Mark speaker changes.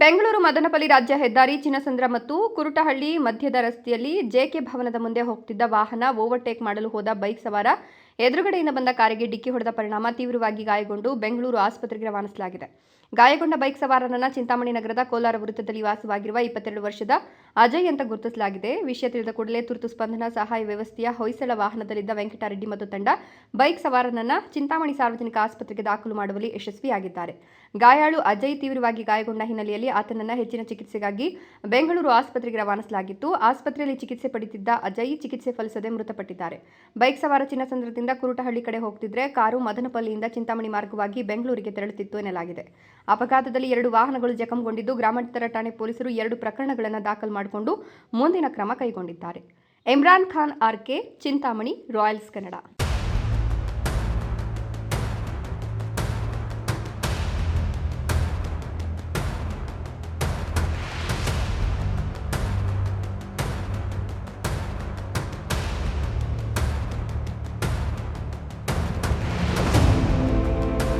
Speaker 1: ಬೆಂಗಳೂರು ಮದನಪಲ್ಲಿ ರಾಜ್ಯ ಹೆದ್ದಾರಿ ಚಿನ್ನಸಂದ್ರ ಮತ್ತು ಕುರುಟಹಳ್ಳಿ ಮಧ್ಯದ ರಸ್ತೆಯಲ್ಲಿ ಜೆಕೆ ಭವನದ ಮುಂದೆ ಹೋಗ್ತಿದ್ದ ವಾಹನ ಓವರ್ಟೇಕ್ ಮಾಡಲು ಹೋದ ಬೈಕ್ ಸವಾರ. ಎದುರುಗಡೆಯಿಂದ ಬಂದ ಕಾರಿಗೆ ಡಿಕ್ಕಿ ಹೊಡೆದ ಪರಿಣಾಮ ತೀವ್ರವಾಗಿ ಗಾಯಗೊಂಡು ಬೆಂಗಳೂರು ಆಸ್ಪತ್ರೆಗೆ ರವಾನಿಸಲಾಗಿದೆ. ಗಾಯಗೊಂಡ ಬೈಕ್ ಸವಾರನನ್ನ ಚಿಂತಾಮಣಿ ನಗರದ ಕೋಲಾರ ವೃತ್ತದಲ್ಲಿ ವಾಸವಾಗಿರುವ ಇಪ್ಪತ್ತೆರಡು ವರ್ಷದ ಅಜಯ್ ಅಂತ ಗುರುತಿಸಲಾಗಿದೆ. ವಿಷಯ ತಿಳಿದ ಕೂಡಲೇ ತುರ್ತು ಸ್ಪಂದನಾ, ಸಹಾಯ ವ್ಯವಸ್ಥೆಯ ಹೊಯ್ಸಳ ವಾಹನದಲ್ಲಿದ್ದ ವೆಂಕಟರೆಡ್ಡಿ ಮತ್ತು ತಂಡ ಬೈಕ್ ಸವಾರನನ್ನ ಚಿಂತಾಮಣಿ ಸಾರ್ವಜನಿಕ ಆಸ್ಪತ್ರೆಗೆ ದಾಖಲು ಮಾಡುವಲ್ಲಿ ಯಶಸ್ವಿಯಾಗಿದ್ದಾರೆ. ಗಾಯಾಳು ಅಜಯ್ ತೀವ್ರವಾಗಿ ಗಾಯಗೊಂಡ ಹಿನ್ನೆಲೆಯಲ್ಲಿ ಆತನನ್ನ ಹೆಚ್ಚಿನ ಚಿಕಿತ್ಸೆಗಾಗಿ ಬೆಂಗಳೂರು ಆಸ್ಪತ್ರೆಗೆ ರವಾನಿಸಲಾಗಿತ್ತು. ಆಸ್ಪತ್ರೆಯಲ್ಲಿ ಚಿಕಿತ್ಸೆ ಪಡೆದಿದ್ದ ಅಜಯ್ ಚಿಕಿತ್ಸೆ ಫಲಿಸದೆ ಮೃತಪಟ್ಟಿದ್ದಾರೆ. ಬೈಕ್ ಸವಾರ ಚಿನ್ನಸಂದ್ರದಿಂದ ಕುರುಟಹಳ್ಳಿ ಕಡೆ ಹೋಗ್ತಿದ್ರೆ ಕಾರು ಮದನಪಲ್ಲಿಯಿಂದ ಚಿಂತಾಮಣಿ ಮಾರ್ಗವಾಗಿ ಬೆಂಗಳೂರಿಗೆ ತೆರಳುತ್ತಿತ್ತು ಎನ್ನಲಾಗಿದೆ. ಅಪಘಾತದಲ್ಲಿ ಎರಡು ವಾಹನಗಳು ಜಖಂಗೊಂಡಿದ್ದು, ಗ್ರಾಮಾಂತರ ಠಾಣೆ ಪೊಲೀಸರು ಎರಡು ಪ್ರಕರಣಗಳನ್ನು ದಾಖಲು ಮಾಡಿಕೊಂಡು ಮುಂದಿನ ಕ್ರಮ ಕೈಗೊಂಡಿದ್ದಾರೆ. Imran Khan R K Chintamani Royals Kannada.